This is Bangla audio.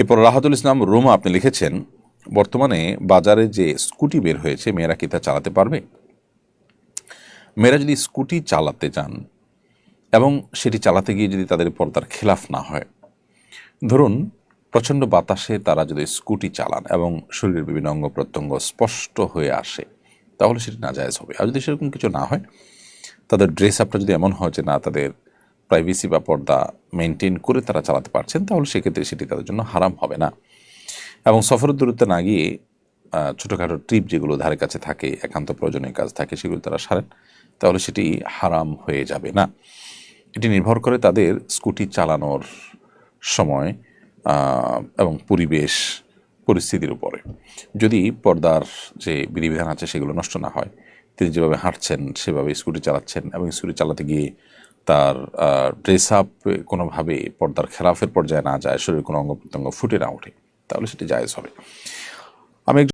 এরপর রাহাতুল ইসলাম রুমা আপনি লিখেছেন, বর্তমানে বাজারে যে স্কুটি বের হয়েছে, মেয়েরা কি তা চালাতে পারবে? মেয়েরা যদি স্কুটি চালাতে যান এবং সেটি চালাতে গিয়ে যদি তাদের পর্দার খেলাফ না হয়, ধরুন প্রচণ্ড বাতাসে তারা যদি স্কুটি চালান এবং শরীরের বিভিন্ন অঙ্গ প্রত্যঙ্গ স্পষ্ট হয়ে আসে, তাহলে সেটি নাজায়জ হবে। আর যদি সেরকম কিছু না হয়, তাদের ড্রেস আপটা যদি এমন হয় যে না, তাদের প্রাইভেসি বা পর্দা মেনটেন করে তারা চালাতে পারছেন, তাহলে সেক্ষেত্রে সেটি তাদের জন্য হারাম হবে না। এবং সফরের দূরত্বে না গিয়ে ছোটোখাটো ট্রিপ যেগুলো ধারে কাছে থাকে, একান্ত প্রয়োজনীয় কাজ থাকে, সেগুলো তারা সারেন, তাহলে সেটি হারাম হয়ে যাবে না। এটি নির্ভর করে তাদের স্কুটি চালানোর সময় এবং পরিবেশ, পরিস্থিতির উপরে। যদি পর্দার যে বিধিবিধান আছে সেগুলো নষ্ট না হয়, তিনি যেভাবে হাঁটছেন, সেভাবে স্কুটি চালাচ্ছেন এবং স্কুটি চালাতে গিয়ে তার ড্রেস আপ কোনোভাবে পর্দার খেলাফের পর্যায়ে না যায় শরীরের কোনো অঙ্গ প্রত্যঙ্গ ফুটে না ওঠে, তাহলে সেটি জায়জ হবে। আমি